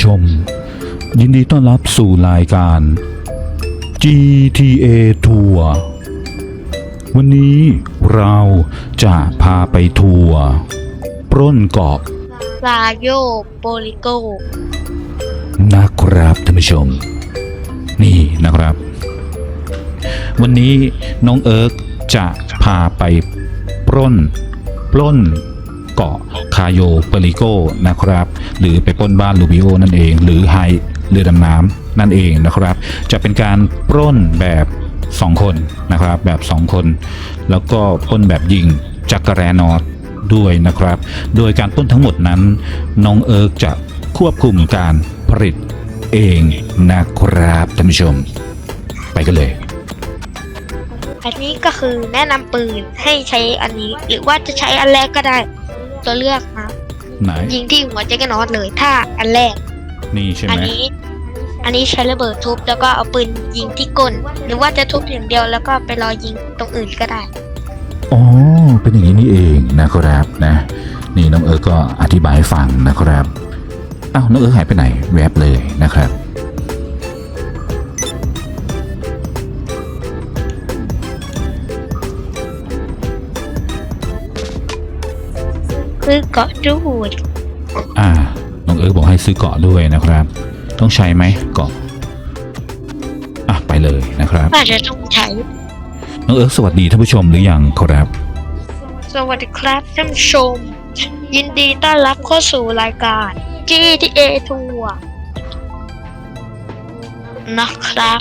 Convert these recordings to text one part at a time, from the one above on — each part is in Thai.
ครับท่านผู้ชม ยินดีต้อนรับสู่รายการ GTA Tour วันนี้เราจะพาไปทัวร์ปล้นเกาะซาโยโปลิโกนะครับท่านผู้ชม นี่นะครับ วันนี้น้องเอิร์กจะพาไปปล้น ปล้นเกาะ คาโยเปริโกนะครับ หรือไปปล้นบ้านลูบิโอนั่นเอง หรือไฮเรือดำน้ำนั่นเองนะครับ จะเป็นการปล้นแบบ 2 คนนะครับ แบบ 2 คน แล้วก็ปล้นแบบยิงจักรแรนอตด้วยนะครับ โดยการปล้นทั้งหมดนั้น น้องเอิร์กจะควบคุมการผลิตเองนะครับท่านผู้ชม ไปกันเลย อันนี้ก็คือแนะนำปืนให้ใช้อันนี้หรือว่าจะใช้อันแรกก็ได้ ตัวเลือกนะไหนยิงที่หัวแจ็คเก็ตนอตเลย ถ้าอันแรก นี่ใช่ไหอัมนี้ อันนี้ใช้ระเบิดทุบแล้วก็เอาปืนยิงที่ก้น หรือว่าจะทุบอย่างเดียวแล้วก็ไปรอยิงตรงอื่นก็ได้ อ๋อเป็นอย่างนี้นี่เองนะครับนะ นี่น้องเอิร์กก็อธิบายให้ฟังนะครับอ้าวน้องเอิร์กหายไปไหนแวบเลยนะครับ คือเกาะดูดอ่าน้องเอิร์กบอกให้ซื้อเกาะด้วยนะครับ ต้องใช้ไหมเกาะอะไปเลยนะครับว่าจะต้องใช้น้องเอิร์กสวัสดีท่านผู้ชมหรือยังครับ สวัสดีครับท่านผู้ชม ยินดีต้อนรับเข้าสู่รายการ GTA Tour นะครับ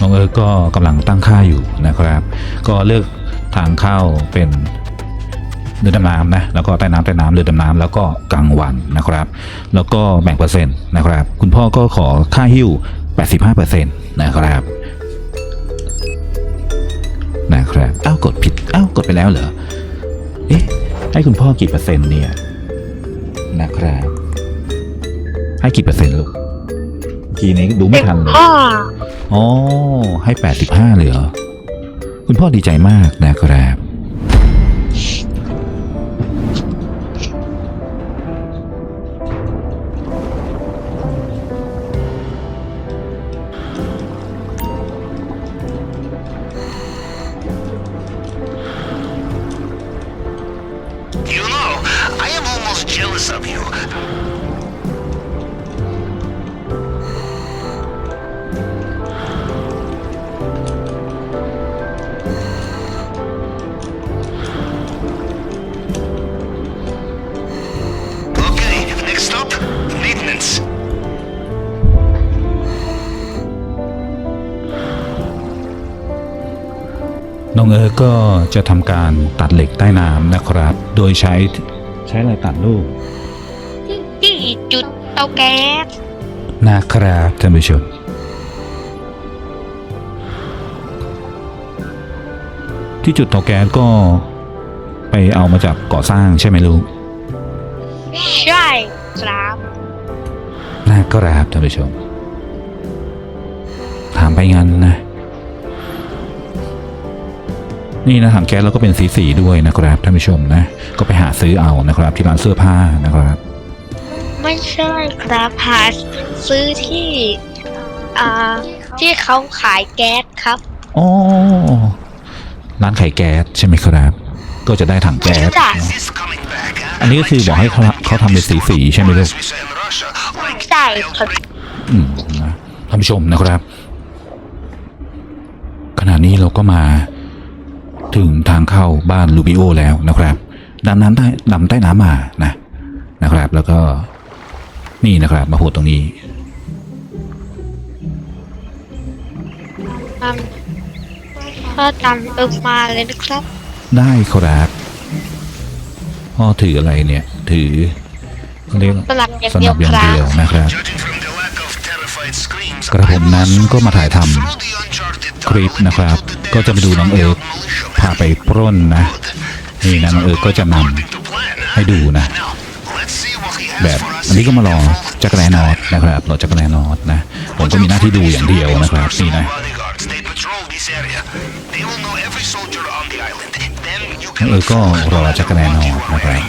น้องเอิร์กก็กำลังตั้งค่าอยู่นะครับ ก็เลือกทางเข้าเป็น เรือดำน้ำนะแล้วก็ใต้น้ำใต้น้ำเรือดำน้ำแล้วก็กลางวันนะครับ แล้วก็แบ่งเปอร์เซ็นต์นะครับ คุณพ่อก็ขอค่าหิ้ว 85%นะครับนะครับอ้าวกดผิดอ้าวกดไปแล้วเหรอเอ๊ะให้คุณพ่อกี่เปอร์เซ็นต์เนี่ยนะครับให้กี่เปอร์เซ็นต์ลูกทีนี้ดูไม่ทันเลยพ่ออ๋อให้85เลยเหรอคุณพ่อดีใจมากนะครับ เอิร์กก็จะทำการตัดเหล็กใต้น้ำนะครับ โดยใช้ใช้อะไรตัดลูกที่จุดเตาแก๊สนะครับท่านผู้ชมที่จุดเตาแก๊สก็ไปเอามาจากก่อสร้างใช่ไหมลูก ใช่ครับนะครับท่านผู้ชมถามไปงั้นนะ นี่นะถังแก๊สแล้วก็เป็นสีสีๆด้วยนะครับท่านผู้ชมนะก็ไปหาซื้อเอานะครับที่ร้านเสื้อผ้านะครับ ไม่ใช่ครับหาซื้อที่อ่าที่เขาขายแก๊สครับอ๋อร้านขายแก๊สใช่ไหมครับ ก็จะได้ถังแก๊ส จ้ะนะ This coming back, huh? อันนี้ก็คือบอกให้เขาเขาทำเป็นสีสีๆใช่ไหมลูก As we say in Russia, like ใช่ครับอืมนะท่านผู้ชมนะครับ ขณะนี้เราก็มา ถึงทางเข้าบ้านลูบิโอแล้วนะครับดำน้ำใต้ดำใต้น้ำมานะนะครับ แล้วก็นี่นะครับ มาโผล่ตรงนี้ตามก็ตามเอิบมาเลยนะครับ ได้ครับพ่อถืออะไรเนี่ย ถือเขาเรียกสลับอย่างสเดีนัยวบอย่างครัเดียวบนะครับ judging from the lack of terrified screams, กระผมนั้นก็มาถ่ายทำ through the uncharted คลิป tunnel นะครับ into the ก็จะไปดูน้องเอิร์กพาไปปล้นนะนี่นะน้องเอิร์กก็จะนำให้ดูนะ แบบอันนี้ก็มารอจักรแลนอตนะครับรอจักรแลนอตนะ ผมก็มีหน้าที่ดูอย่างเดียวนะครับนี่นะน้องเอิร์กก็รอจักรแลนอ what ตนะครับ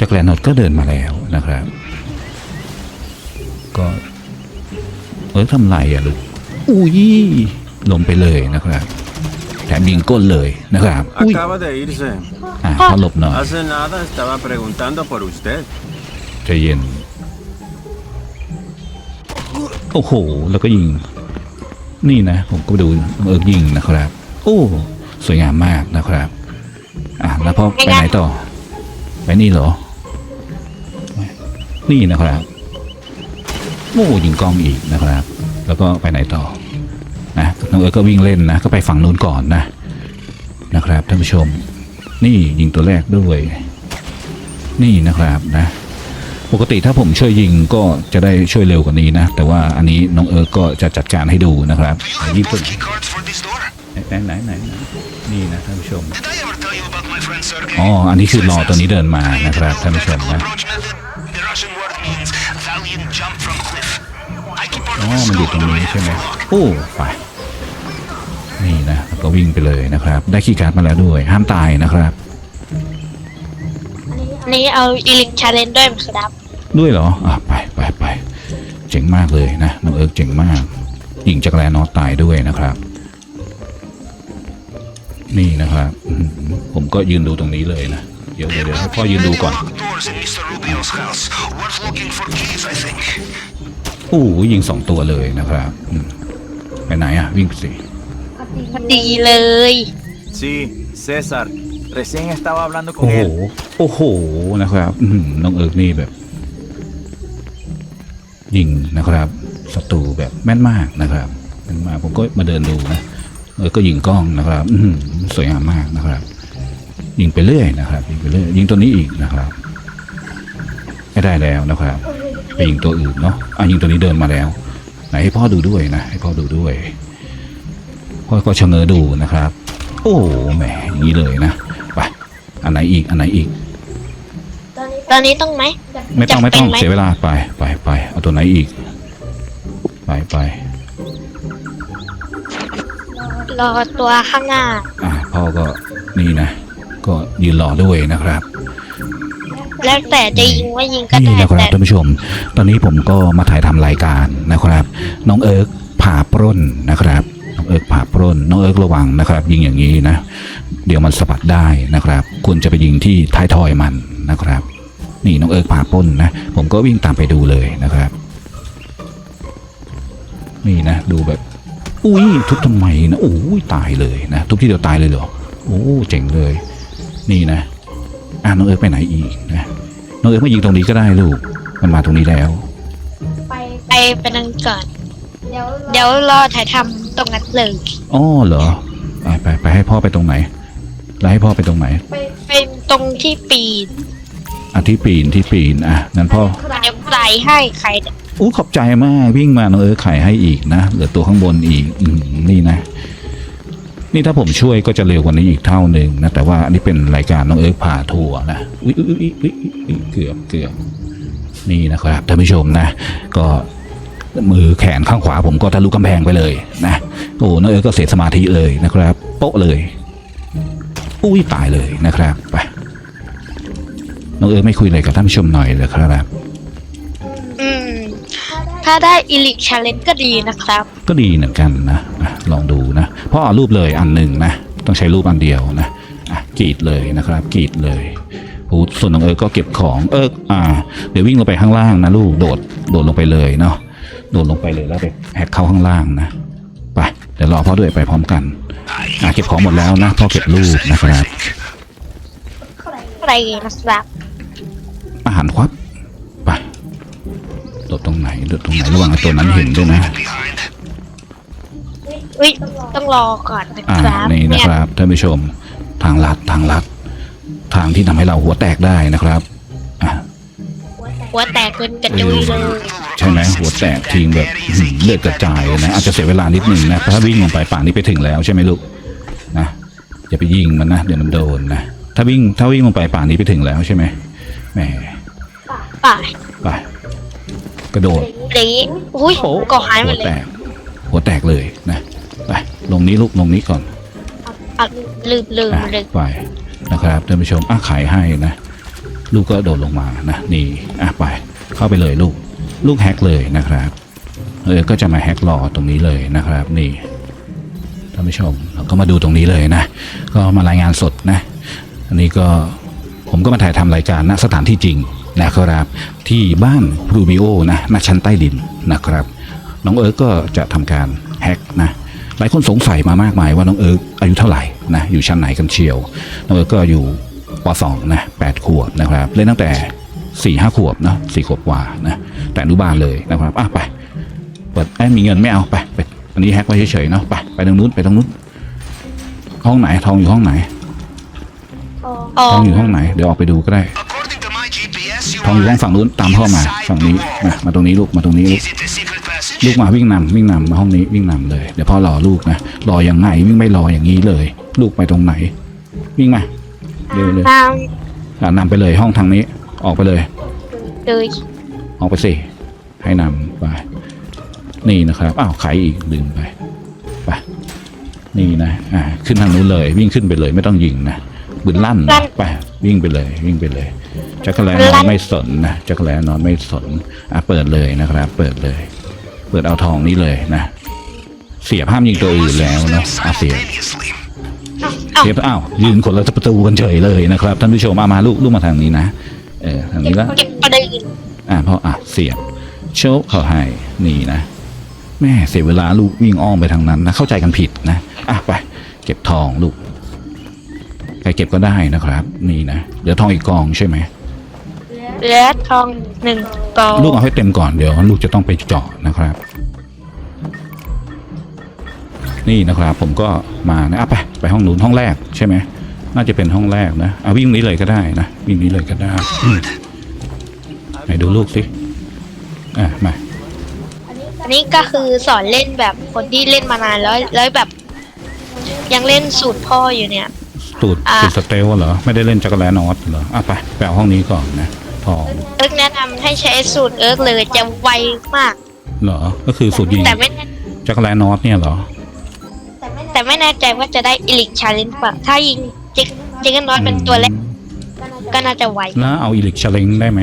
จักรแลนอดก็เดินมาแล้วนะครับ ก็เออทำไรอะลูกอุ้ย ลงไปเลยนะครับ แถมยิงก้นเลยนะครับอุ้ย Acaba de irse. อะพอหลบหน่อย Hace nada estaba preguntando por usted. ใจเย็น โอ้โห แล้วก็ยิง นี่นะ ผมก็ดูเอิร์กยิงนะครับ โอ้ สวยงามมากนะครับ อะ แล้วพอไปไหนต่อ ไปนี่เหรอ นี่นะครับ โอ้ยิงกล้องอีกนะครับ แล้วก็ไปไหนต่อ นะน้องเอิร์กก็วิ่งเล่นนะ ก็ไปฝั่งนู้นก่อนนะนะครับท่านผู้ชม นี่ยิงตัวแรกด้วย นี่นะครับนะ ปกติถ้าผมช่วยยิงก็จะได้ช่วยเร็วกว่านี้นะ แต่ว่าอันนี้น้องเอิร์กก็จะจัดการให้ดูนะครับ Do you have ยิง both ตัว key cards for this door? ไหนไหนไหนไหนนี่นะท่านผู้ชม Did I ever tell you about my friend Sergey? อ๋ออันนี้คือรอตัวนี้เดินมานะครับท่านผู้ชมนะ Approach method. The Russian word means valiant jump from cliff. I keep part อ๋อ of the มันอยู่ skull ตรง on the นี้ right ใช่ไหม hand block. โอ้ไป นี่นะแล้วก็วิ่งไปเลยนะครับ ได้คีย์การ์ดมาแล้วด้วย ห้ามตายนะครับอันนี้เอาอีลิกชาเลนด้วยไหมครับ ด้วยเหรออะไปไปไปเจ๋งมากเลยนะน้องเอิร์กเจ๋งมากยิงจักรแลนอตตายด้วยนะครับ นี่นะครับอื้อหือผมก็ยืนดูตรงนี้เลยนะเดี๋ยวเดี๋ยวเดี๋ยวให้พ่อยืนดูก่อน Locked doors in Mr. Rubio's house. Worth looking for keys, I think. โอ้โหยิงสองตัวเลยนะครับอืมไปไหนอะ วิ่งไปสิ พอดีเลย Sí, César. Recién estaba hablando โอ้ con โห él. โอ้โห นะครับอื้อหือน้องเอิร์กนี่แบบ ยิงนะครับ ศัตรูแบบแม่นมากนะครับแม่นมากผมก็มาเดินดูนะ เออก็ยิงกล้องนะครับ อื้อหือสวยงามมากนะครับ ยิงไปเรื่อยนะครับ ยิงไปเรื่อย ยิงตัวนี้อีกนะครับ ไม่ได้แล้วนะครับ ไปยิงตัวอื่นเนาะ อะยิงตัวนี้เดินมาแล้ว ไหนให้พ่อดูด้วยนะ ให้พ่อดูด้วย พ่อก็ชะเง้อดูนะครับ โอ้แหมอย่างนี้เลยนะไปอันไหนอีกอันไหนอีก ตอนนี้ต้องไหม ไม่ต้องไม่ต้องจำเป็นไหมเสียเวลาไปไปไปเอาตัวไหนอีก ไปไปรอตัวข้างหน้า อะพ่อก็นี่นะ ก็ยืนรอด้วยนะครับ แล้วแต่จะยิงว่ายิงก็นี่ได้นะครับแต่ท่านผู้ชม ตอนนี้ผมก็มาถ่ายทำรายการนะครับ น้องเอิร์กผ่าปล้นนะครับ น้องเอิร์กผ่าปล้นน้องเอิร์กระวังนะครับ ยิงอย่างนี้นะ เดี๋ยวมันสะบัดได้นะครับควรจะไปยิงที่ท้ายทอยมันนะครับ นี่น้องเอิร์กผ่าปล้นนะ ผมก็วิ่งตามไปดูเลยนะครับ นี่นะ ดูแบบ อุ้ยทุบทำไมนะโอ้ยตายเลยนะทุบที่เดียวตายเลยเหรอโอ้เจ๋งเลย นี่นะอะน้องเอิร์กไปไหนอีกนะน้องเอิร์กมายิงตรงนี้ก็ได้ลูก มันมาตรงนี้แล้ว ไปไปนั่งก่อน เดี๋ยวรอถ่ายทำ ตรงนั้นเลยอ๋อเหรอไปไปไปให้พ่อไปตรงไหน แล้วให้พ่อไปตรงไหนเป็นตรงที่ปีนอะที่ปีนที่ปีนอะงั้นพ่อเดี๋ยวใส่ให้ใครอู้ขอบใจมากวิ่งมาน้องเอิร์กไข่ให้อีกนะเหลือตัวข้างบนอีกอืมนี่นะ นี่ถ้าผมช่วยก็จะเร็วกว่านี้อีกเท่าหนึ่งนะแต่ว่าอันนี้เป็นรายการน้องเอิร์กพาทัวร์นะอุ๊ยอุ๊ยอุ๊ยอุ๊ยอุ๊ยเกือบเกือบนี่นะครับท่านผู้ชมนะ ก็ มือแขนข้างขวาผมก็ทะลุกำแพงไปเลยนะโอ้น้องเอิร์กก็เสียสมาธิเลยนะครับโป๊ะเลยอุ้ยตายเลยนะครับไปน้องเอิร์กไม่คุยอะไรกับท่านผู้ชมหน่อยเลยครับอืมถ้าได้อีลิกชาเลนก็ดีนะครับ ก็ดีเหมือนกันนะอะลองดูนะพ่อเอารูปเลยอันหนึ่งนะต้องใช้รูปอันเดียวนะอะกรีดเลยนะครับกรีดเลยโอ้ส่วนน้องเอิร์กก็เก็บของเอิร์กอ่า เดี๋ยววิ่งลงไปข้างล่างนะลูกโดดโดดลงไปเลยเนาะ โดดลงไปเลยแล้วไปแหกเข้าข้างล่างนะไปเดี๋ยวรอพ่อด้วยไปพร้อมกันอะเก็บของหมดแล้วนะพ่อเก็บรูปนะครับอะไรนะครับอาหารควับไปโดดตรงไหนโดดตรงไหนระหว่างไอ้ตัวนั้นเห็นด้วยนะ Behind. อุ้ยต้องรอก่อนนะอ่าครับนี่นะครับท่านผู้ชมทางลัดทางลัด ทางที่ทำให้เราหัวแตกได้นะครับอะ หัวแตกเป็นกระจุยเลยใช่ไหมหัวแตกทิ้งแบบอื้อหือเลือดกระจายเลยนะ อาจจะเสียเวลานิดนึงนะถ้าวิ่งลงไปป่านนี้ไปถึงแล้วใช่ไหมลูกนะอย่าไปยิงมันนะเดี๋ยวมันโดนนะถ้าวิ่งถ้าวิ่งลงไปป่านนี้ไปถึงแล้วใช่ไหมแหมไป่าไปกระโดดดีอุ้ยก็หายหมหัดวเลแตยกหัวแตกเลยนะไปลงนี้ลูกลงนี้ก่อนอะลืมลืมอะเลยไปนะครับท่านผู้ชมอะขายให้นะ ลูกก็โดดลงมานะนี่อะไปเข้าไปเลยลูก ลูกแฮกเลยนะครับเออก็จะมาแฮกรอตรงนี้เลยนะครับนี่ท่านผู้ชมเราก็มาดูตรงนี้เลยนะ ก็มารายงานสดนะ อันนี้ก็ผมก็มาถ่ายทำรายการณสถานที่จริงนะครับที่บ้านรูบิโอนะณชั้นใต้ดินนะครับน้องเอิร์กก็จะทำการแฮกนะหลายคนสงสัยมามากมายว่าน้องเอิร์กอายุเท่าไหร่นะอยู่ชั้นไหนกันเชียวน้องเอิร์กก็อยู่ ป .2 นะ8ขวบนะครับ เล่นตั้งแต่4ี่ห้าขวบนะสี่ขวบกว่านะแต่อนุบาลเลยนะครับอะไปเปิดไอ้ยมีเงินไม่เอาไปไปอันนี้แฮกไว้เฉยๆเนาะไปไปตรงนู้นไปตรงนู้นห้องไหนทองอยู่ห้องไหนอ๋อทองอยู่ห้องไหนเดี๋ยวออกไปดูก็ได้ According to my GPS, you ทองอยู่ห้องฝั่งนู้นตามพ่อมา inside ฝั่ง the นี้ wall. มามาตรงนี้ลูกมาตรงนี้ลูก Is it a secret passage? ลูกมาวิ่งนำวิ่งนำมาห้องนี้วิ่งนำเลยเดี๋ยวพ่อรอลูกนะรออย่างไงวิ่งไม่รออย่างนี้เลย ลูกไปตรงไหน วิ่งมา เร็วเลยตามอะนำไปเลยห้องทางนี้ ออกไปเลย เลยออกไปสิ ให้นำไป นี่นะครับ อ้าวไขอีกดึงไป ไป นี่นะ อ่า ขึ้นทางนู้นเลย วิ่งขึ้นไปเลย ไม่ต้องยิงนะบืนลั่นนะไป วิ่งไปเลย วิ่งไปเลย จักรแลนอนไม่สนนะ จักรแลนอนไม่สน อะ เปิดเลยนะครับ เปิดเลย เปิดเอาทองนี้เลยนะ เสียบห้ามยิงตัวอื่นแล้ว Use เนาะ them อะเสียบ simultaneously. เอ้าเสียบอ้าวยืนคนละประตูกันเฉยเลยนะครับท่านผู้ชมเอามาลูกลูกมาทางนี้นะเออทางนี้ละเก็บประเด็นอ่าพออะเสียบโชว์เขาให้นี่นะแม่เสียเวลาลูกวิ่งอ้อมไปทางนั้นนะเข้าใจกันผิดนะอะไปเก็บทองลูกใครเก็บก็ได้นะครับนี่นะเดี๋ยวทองอีกกองใช่ไหมเหลือทองหนึ่งกองลูกเอาให้เต็มก่อนเดี๋ยวลูกจะต้องไปเจาะนะครับ นี่นะครับผมก็มานะอะไปไปห้องนู้นห้องแรกใช่ไหมน่าจะเป็นห้องแรกนะอะวิ่งนี้เลยก็ได้นะวิ่งนี้เลยก็ได้อืมไหนดูลูกสิอะมาอันนี้ก็คือสอนเล่นแบบคนที่เล่นมานานแล้วแล้วแบบ ยังเล่นสูตรพ่ออยู่เนี่ยตูดอะตูดสเตลเหรอไม่ได้เล่นจักรแลนอสเหรออะไปไปเอาห้องนี้ก่อนนะทองเอิร์กแนะนำให้ใช้สูตรเอิร์กเลยจะไวมากเหรอก็คือสูตรยิงแต่ไม่แน่จักรแลนอสเนี่ยเหรอ แต่ไม่แน่ใจว่าจะได้อิลิกชาเลนจ์ป่ะถ้ายิงจิกจิกกันน้อยเป็นตัวแรกก็น่าจะไวแล้วเอาอิเล็กชาเลงได้ไหม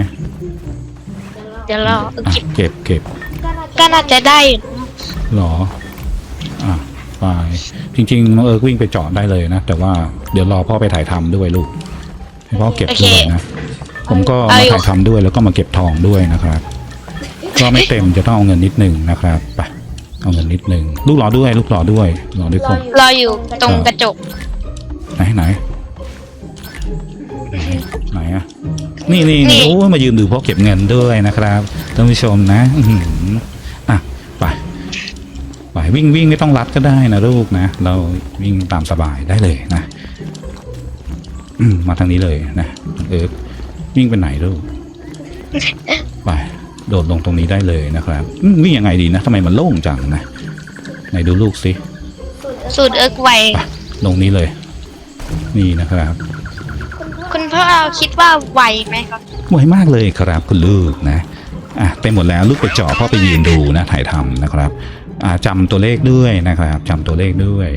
เดี๋ยวรอเอิร์กอะเก็บเก็บเก็บก็น่าจะได้เหรออะไปจริงๆน้องเอิร์กวิ่งไปเจาะได้เลยนะ แต่ว่าเดี๋ยวรอพ่อไปถ่ายทำด้วยลูกให้พ่อเก็บด้วยนะ ผมก็มาถ่ายทำด้วยแล้วก็มาเก็บทองด้วยนะครับ ก็ไม่เต็มจะต้องเอาเงินนิดหนึ่งนะครับไป เอาเงินนิดหนึ่งลูกรอด้วย ลูกรอด้วยรอด้วยคนรออยู่ตรงกระจกไหนไหนไหนไหนอะนี่นี่นี่นี่โอ้ยมายืนดูพ่อเก็บเงินด้วยนะครับท่านผู้ชมนะอื้อหืออะไปไปวิ่งวิ่งไม่ต้องรัดก็ได้นะลูกนะ เราวิ่งตามสบายได้เลยนะอืมมาทางนี้เลยนะเออวิ่งไปไหนลูกไป โดดลงตรงนี้ได้เลยนะครับอืมวิ่งยังไงดีนะทำไมมันโล่งจังนะไหนดูลูกสิสูตรเอิร์กไวลงนี้เลย นี่นะครับคุณพ่อคิดว่าไวไหมครับไวมากเลยครับคุณลูกนะอะเต็มหมดแล้วลูกไปเจาะพ่อไปยืนดูนะถ่ายทำนะครับอ่าจำตัวเลขด้วยนะครับจำตัวเลขด้วย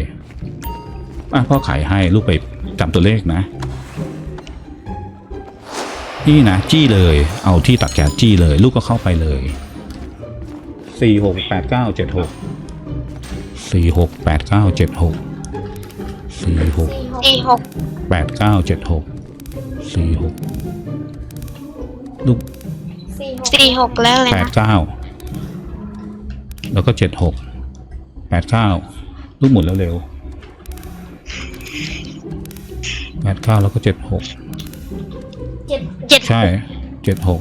อะพ่อขายให้ลูกไปจำตัวเลขนะ นี่นะจี้เลย เอาที่ตัดแก๊สจี้เลย ลูกก็เข้าไปเลยสี่หกแปดเก้าเจ็ดหกสี่หกแปดเก้าเจ็ดหกสี่หกสี่หกแปดเก้าเจ็ดหกสี่หกลูกสี่หกแล้วเลยแปดนะเก้าแล้วก็เจ็ดหกแปดเก้าลูกหมุนแล้วเร็วแปดเก้าแล้วก็เจ็ดหก เจ็ดใช่เจ็ดหก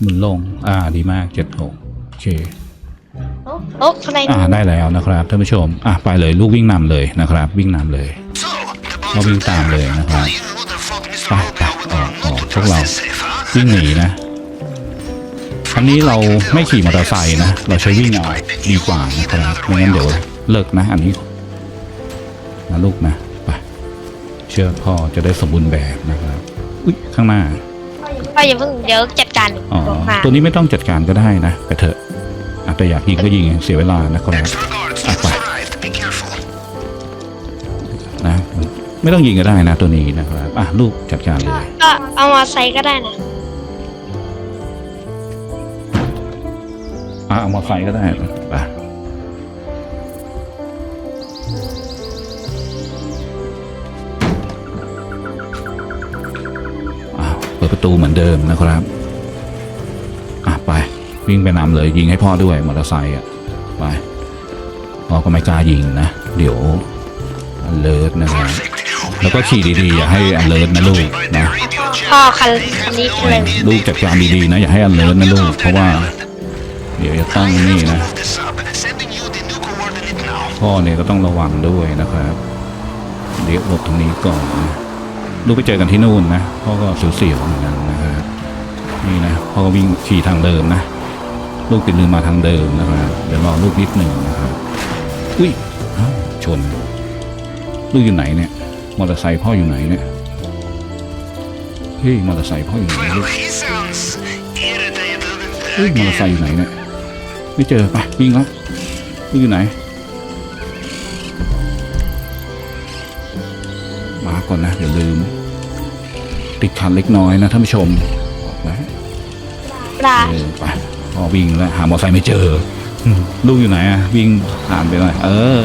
หมุนลง อ่าดีมากเจ็ดหกโอเคโอ้ข้างในอ่าได้แล้วนะครับท่านผู้ชมอะไปเลยลูกวิ่งนำเลยนะครับ วิ่งนำเลย So, the เรา bonds วิ่ง are ตาม done. เลยนะครับ Now you know the fuck Mr. ไปไป Mobile would ออก want ออก to พวก trust เรา this safe, huh? วิ่งหนีนะครั้งนี้เราไม่ขี่มอเตอร์ไซค์นะ เราใช้วิ่งเอาดีกว่านะครับไม่งั้นเดี๋ยวเลิกนะอันนี้นะลูกนะไปเชื่อพ่อจะได้สมบูรณ์แบบนะครับ อุ้ยข้างหน้าพ่ออย่าเพิ่งเดี๋ยวจัดการอ๋อลงมาตัวนี้ไม่ต้องจัดการก็ได้นะไปเถอะอะแต่อยากยิงก็ยิงเสียเวลานะครับ Extra guards Ah, just bye. arrived. Be careful. นะไม่ต้องยิงก็ได้นะตัวนี้นะครับอะลูกจัดการเลยก็เอามาใส่ก็ได้นะอะเอามาไฟก็ได้ไป ตูเหมือนเดิมนะครับอะไปวิ่งไปนำเลยยิงให้พ่อด้วยมอเตอร์ไซค์อะไปพ่อก็ไม่กล้ายิงนะ เดี๋ยวเลิศนะครับแล้วก็ขี่ดีๆอย่าให้อเลิศนะลูกนะพ่อคันคันนี้เร็วลูกจัดการดีๆนะอย่าให้อเลิศนะลูกเพราะว่า เดี๋ยวจะต้องนี่นะ Move this up. Sending you the new coordinate now. พ่อเนี่ยก็ต้องระวังด้วยนะครับเดี๋ยวหลบตรงนี้ก่อนนะ ลูกไปเจอกันที่นู่นนะพ่อก็เสียวๆเหมือนกันนะครับนี่นะพ่อก็วิ่งขี่ทางเดิมนะ ลูกติดลืมมาทางเดิมนะครับเดี๋ยวรอลูกนิดหนึ่งนะครับอุ้ยชน ลูกอยู่ไหนเนี่ยมอเตอร์ไซค์พ่ออยู่ไหนเนี่ยเฮ้ยมอเตอร์ไซค์พ่ออยู่ไหนลูกเฮ้ยมอเตอร์ไซค์อยู่ไหนเนี่ยไม่เจอไปวิ่งล้วลูกอยู่ไหน ก่อนนะอย่าลืม ติดขัดเล็กน้อยนะท่านผู้ชมบอกไว้ได้เออไปพอวิ่งแล้วหามอเตอร์ไซค์ไม่เจออืมลูกอยู่ไหนอะวิ่งผ่านไปหน่อยเออ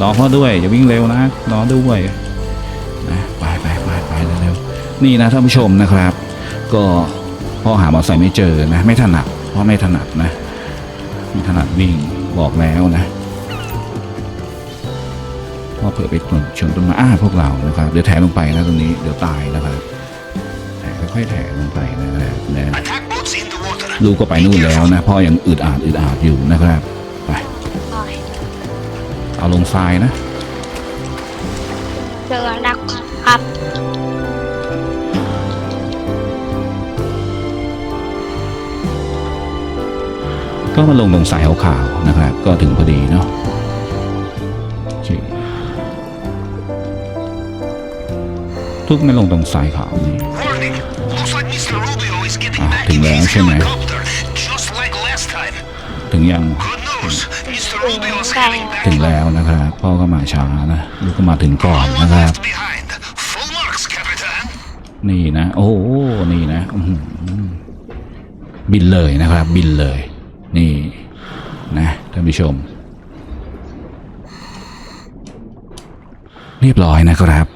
รอพ่อด้วยอย่าวิ่งเร็วนะรอด้วยนะไปไปไปไปเร็วๆนี่นะท่านผู้ชมนะครับ ก็พ่อหามอเตอร์ไซค์ไม่เจอนะ ไม่ถนัดเพราะไม่ถนัดนะไม่ถนัดวิ่งบอกแล้วนะ ว่าเผื่อไปชนต้นไม้อ้าพวกเรานะครับเดี๋ยวแถลงไปนะตรงนี้เดี๋ยวตายนะครับแถค่อยๆแถลงไปนะครับนะ Attack boats in the water. ลูกก็ไปนู่นแล้วนะพ่อยังอึดอาดอึดอาดอยู่นะครับไปเอาลงทรายนะเจอแล้วครับก็มาลงตรงสายขาวๆนะครับ ก็ถึงพอดีเนาะ ทุกไม่ลงตรงสายขาวนี่ Warning. Looks like Mr. Rubio is getting Ah, back in tinggal his action, eh. helicopter, just like last time. ถึงยัง Good news. Mr. Rubio's Okay. heading back ถึงแล้วนะครับ พ่อก็มาช้านะลูกก็มาถึงก่อน All นะครับ left behind. Full marks, Capitan. นี่นะ โอ้โหนี่นะอื้อหือบินเลยนะครับ บินเลย นี่นะท่านผู้ชม เรียบร้อยนะครับ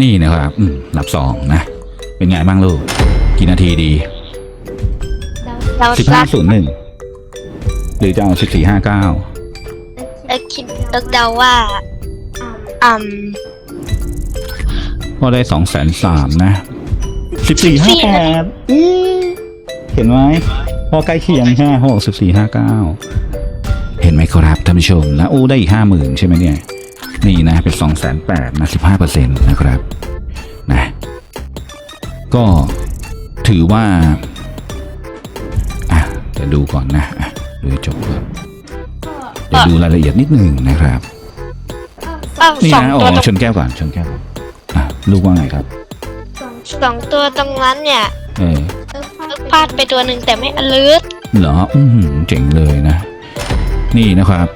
นี่นะครับอืมนับสองนะ เป็นไงบ้างลูก กี่นาทีดีเราสิบซัห้าดศูนย์หนึ่งหรือจะเอาสิบสี่ห้าเก้าเอกคิดเอกเดาว่าอืมพอได้สองแสนสามนะสิบสี่ห้าแปดเห็นไหมพอใกล้เคียงใช่ไหมเขาบอกสิบสี่ห้าเก้าเห็นไหมครับท่านผู้ชมแล้วอู้ได้อีกห้าหมื่นใช่ไหมเนี่ย นี่นะเป็นสองแสนแปดนะสิบห้าเปอร์เซ็นต์นะครับนะก็ถือว่าอะเดี๋ยวดูก่อนนะอะดูให้จบก่อนเดี๋ยวดูรายละเอียดนิดหนึ่งนะครับเอ้านี่สองนะอ๋ตัวอตรงชนแก้วก่อนชนแก้วก่อนอะลูกว่าไงครับสองตัวตรงนั้นเนี่ยเออเอิ๊กพลาดไปตัวหนึ่งแต่ไม่อลืดเหรออือหือเจ๋งเลยนะ นี่นะครับ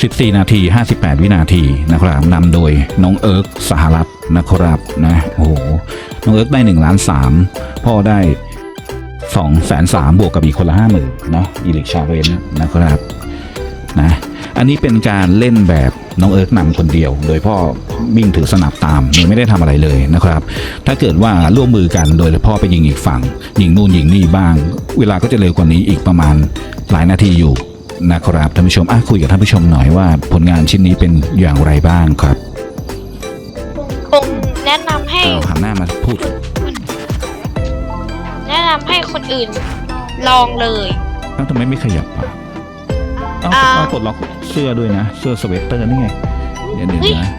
14 นาที 58 วินาทีนะครับนำโดยน้องเอิร์กสหรัฐนะครับนะโอ้โหน้องเอิร์กได้1ล้าน3พ่อได้2แสน3บวกกับอีกคนละ50,000เนาะอีลิกชาเรนนะครับนะอันนี้เป็นการเล่นแบบน้องเอิร์กนำคนเดียว โดยพ่อวิ่งถือสนับตามโดยไม่ได้ทำอะไรเลยนะครับ ถ้าเกิดว่าร่วมมือกันโดยพ่อไปยิงอีกฝั่งยิงนู่นยิงนี่บ้าง เวลาก็จะเร็วกว่านี้อีกประมาณหลายนาทีอยู่ นะครับท่านผู้ชมอะคุยกับท่านผู้ชมหน่อยว่าผลงานชิ้นนี้เป็นอย่างไรบ้างครับคงแนะนำให้เอาหันหน้ามาพูดแนะนำให้คนอื่นลองเลย เอ้าทำไมไม่ขยับอะเอาอ่า เอากดล็อกเสื้อด้วยนะ เสื้อสเวตเตอร์นี่ไงเดี๋ยวเดี๋ยวเฮ้ยนะ